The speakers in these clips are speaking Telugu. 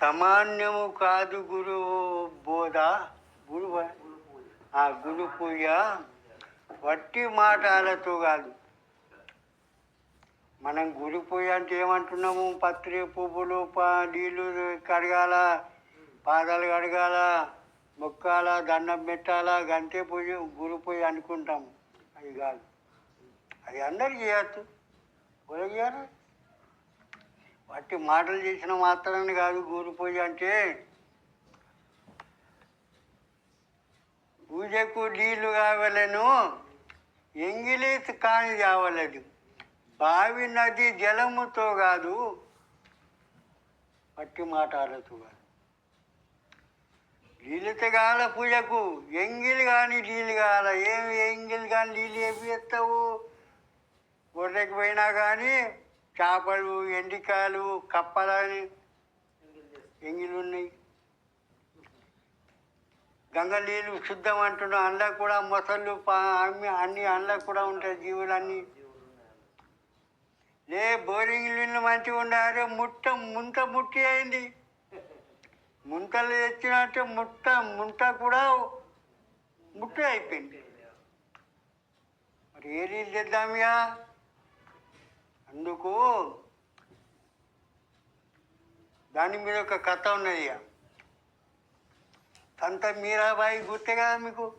సామాన్యము కాదు గురు బోధ. గురు ఆ గురు పూజ. వట్టి మాటలతో కాదు. మనం గురు పూజ అంటే ఏమంటున్నాము? పత్రి పువ్వులు పా నీళ్ళు కడగాల పాదాలు కడగాల మొక్కాల దండం పెట్టాలా గంటే పూజ గురు పూజ అనుకుంటాము. అది కాదు. అది అందరు చేయొచ్చు. ఎవరు చేయరు? వాటి మాటలు చేసిన మాత్రమే కాదు గురు పూజ అంటే. పూజకు నీళ్ళు కావలను ఎంగిలి కాని కావలేదు. బావి నది జలముతో కాదు పట్టి మాటాలతో కాదు. నీళ్ళతో కాల పూజకు ఎంగిలి కానీ నీళ్ళు కావాల? ఏమి ఎంగిలి కానీ నీళ్ళు ఏమి ఎత్తావు? గొర్రెకి పోయినా కానీ చేపలు ఎండికాయలు కప్పలని ఎంగిలు ఉన్నాయి గంగ నీళ్ళు శుద్ధం అంటున్నాం అందులో కూడా మొసళ్ళు అమ్మి అన్ని అందులో కూడా ఉంటాయి జీవులన్నీ. లే బోరింగ్ నీళ్ళు మంచిగా ఉండాలి. ముట్ట ముంత ముట్టి అయింది. ముంతలు తెచ్చినట్టు ముట్ట ముంత కూడా ముట్టి అయిపోయింది. మరి ఏ నీళ్ళు తెద్దాం అందుకు దాని మీద ఒక కథ ఉన్నది ఇక. సంత మీరాబాయి గుర్తే కదా మీకు?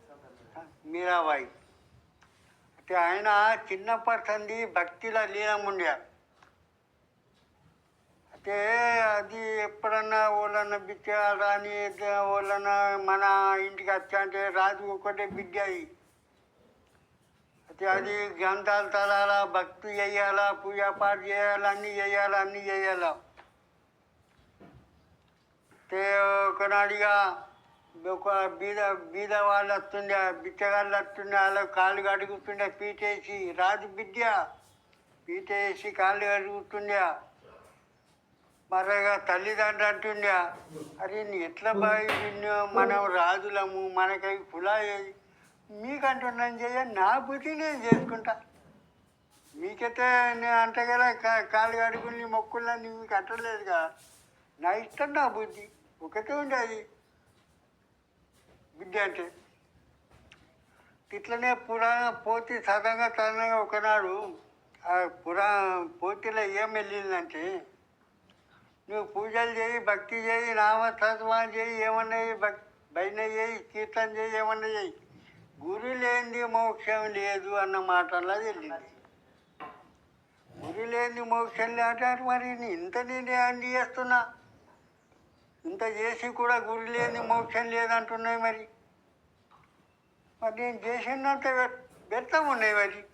మీరాబాయి. అయితే ఆయన చిన్నప్పటి సంది భక్తిలో లీనముండే అయితే అది ఎప్పుడన్నా వాళ్ళన్న బిడ్డ రాని వాళ్ళన్న మన ఇంటికి వచ్చా అంటే రాజు ఒకటే బిడ్డ అది. అది గ్రంథాలు తరాలా భక్తి చేయాలా పూజా చేయాలా అన్నీ చేయాలా అన్నీ చేయాలా. ఒకనాడిగా ఒక బీద బీద వాళ్ళు వస్తుండే బిచ్చగాళ్ళు వస్తుండే వాళ్ళ కాళ్ళు కడుగుతుండే పీటేసి రాజు బిడ్డ పీటేసి కాళ్ళు కడుగుతుండే. మరగా తల్లిదండ్రులు అంటుండే అరే ఎట్లా బాయ్ మనం రాజులము మనకై కులాయేది మీకంటున్నాను చేయ నా బుద్ధి నేను చేసుకుంటా. మీకైతే నేను అంట కదా కా- కాళ్ళు కడుగుని మొక్కులని మీకు అంటలేదుగా నా ఇష్టం నా బుద్ధి. ఒకటే ఉండేది. బుద్ధి అంటే ఇట్లనే పురాణ పోతి సదంగా తనంగా ఒకనాడు ఆ పురా పోతిలో ఏం వెళ్ళిందంటే నువ్వు పూజలు చేయి భక్తి చేయి నామ చేయి ఏమన్నా చేయి భక్ భజన చేయి కీర్తన చేయి ఏమన్నా చేయి. గురి లేనిది మోక్షం లేదు అన్న మాటలా తెలియదు గురి లేని మోక్షం లేదంటే మరి ఇంత నేను అన్ని చేస్తున్నా? ఇంత చేసి కూడా గురి లేని మోక్షం లేదంటున్నాయి మరి. మరి నేను చేసినంత వ్యర్థం ఉన్నాయి మరి.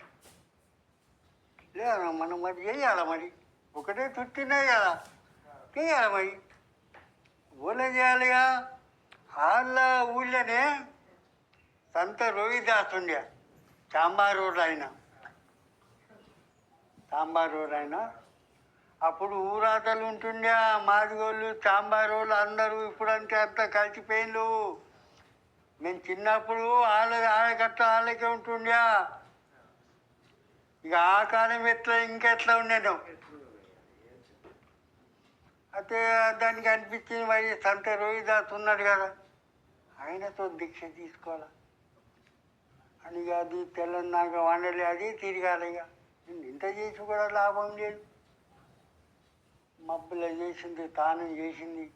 లేదా మనం మరి చేయాలా మరి? ఒకటే తుట్టినా కదా. చేయాలి మరి? ఊళ్ళో చేయాలిగా? వాళ్ళ ఊళ్ళోనే సంత రోహిదాస్ ఉండే. సాంబారూరు ఆయన సాంబారూరు ఆయన అప్పుడు ఊరాతలు ఉంటుండే మాదిగోళ్ళు సాంబారోళ్ళు అందరూ ఇప్పుడంటే అంతా కలిసిపోయిండు మేము చిన్నప్పుడు వాళ్ళ ఆడగట్ట వాళ్ళకే ఉంటుండే. ఇక ఆ కాలం ఎట్లా ఇంకెట్లా ఉండేను. అయితే దానికి అనిపించింది మరి సంత రోహిదాస్ ఉన్నాడు కదా. ఆయనతో దీక్ష తీసుకోవాలా? అని ఇక అది తెల్లన్నాక వండలే అది తిరగాలి ఇక. ఇంత చేసి కూడా లాభం లేదు. మబ్బుల చేసింది తానం చేసింది.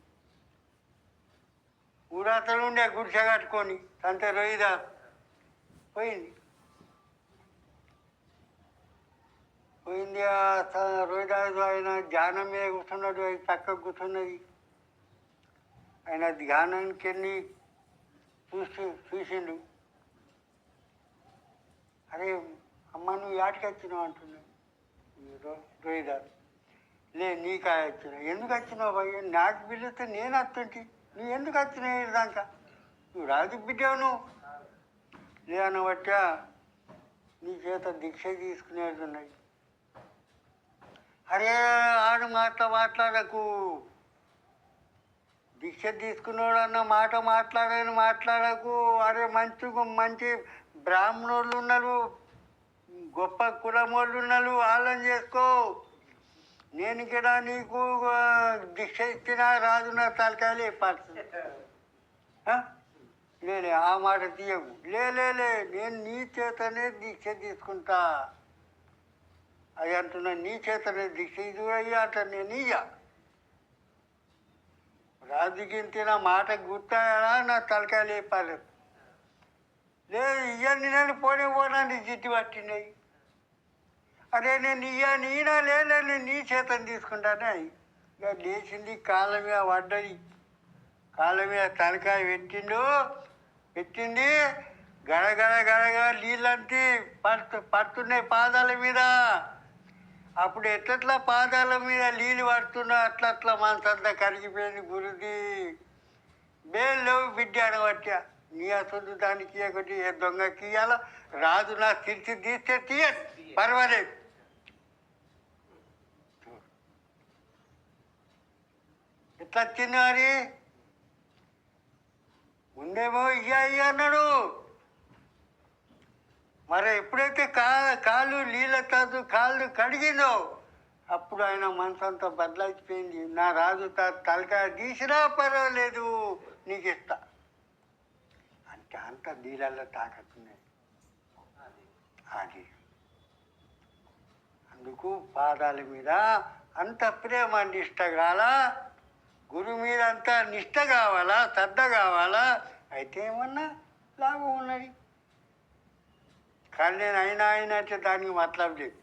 ఊరాతలు ఉండే గుడిసె కట్టుకొని తంత రోహిదాస్ పోయింది. పోయింది ఆ ఆయన ధ్యానం మీద కూర్చున్నాడు అది పక్కకు కూర్చున్నది. ఆయన ధ్యానానికి వెళ్ళి చూసి చూసిండు. అరే అమ్మ నువ్వు యాటికి వచ్చినావు అంటున్నావు రో- రోహిదాస్ లే నీకా వచ్చినావు ఎందుకు వచ్చినావు భయ్య? నాకు పిలిస్తే నేను వస్తుంటి నువ్వు ఎందుకు వచ్చినావు దాకా నువ్వు రాజు బిడ్డావు నువ్వు. లేదన్న బట్టా నీ చేత దీక్ష తీసుకునేది ఉన్నాయి. అరే ఆడు మాట మాట్లాడకు. దీక్ష తీసుకున్నాడు అన్న మాట మాట్లాడని మాట్లాడకు. అరే మంచి మంచి బ్రాహ్మణులు ఉన్నారు గొప్ప కులమోళ్ళు ఉన్నారు వాళ్ళని చేసుకో. నేను ఇక్కడ నీకు దీక్ష ఇచ్చినా రాజు నా తలకాయలు ఇప్పాల్సింది లేలే ఆ మాట తీయకు. లే నేను నీ చేతనే దీక్ష తీసుకుంటా. అది అంటున్నా నీ చేతనే దీక్ష ఇది అయ్యా అంట నేను ఇయ్య. నా మాట గుర్తాయా? నా తలకాయలు ఇప్పాలి లేదు ఇవన్నీ నేను పోనీ పోనాన్ని జిట్టి పట్టినాయి. అరే నేను ఇయ్య నీనా లేదా నేను నీ చేతను తీసుకుంటానే. ఇక లేచింది కాళ్ళ మీద పడ్డది. కాళ్ళ మీద తలకాయ పెట్టిండు. పెట్టింది. గడగడ గడగడ నీళ్ళంటి పడుతు పడుతున్నాయి పాదాల మీద. అప్పుడు ఎట్లట్లా పాదాల మీద నీళ్ళు పడుతున్నా అట్లా అట్లా మనసంతా కరిగిపోయింది గురుది బేలు బిడ్డ అనబట్టా నీ అసలు దానికి ఒకటి ఏ దొంగకి ఇయ్యాల రాజు నా తిరిచి తీస్తే తీయ. పర్వాలేదు. ఎట్లా వచ్చింది మరి ముందేమో ఇయ్య ఇయ్య అన్నాడు. మరి ఎప్పుడైతే కా కాళ్ళు నీళ్ళ తాదు కాళ్ళు కడిగిందో అప్పుడు ఆయన మనసంతా బదలైపోయింది నా రాజు త- తలకాయ తీసినా పర్వాలేదు. నీకు ఇస్తా అంత నీళ్ళల్లో తాకట్టున్నాయి. అది. అందుకు పాదాల మీద అంత ప్రేమ నిష్ట కాల గురు మీద అంత నిష్ట కావాలా శ్రద్ధ కావాలా అయితే ఏమన్నా లాభం ఉన్నది. కానీ నేను అయినా అయినా అంటే దానికి మతలబ్ లేదు.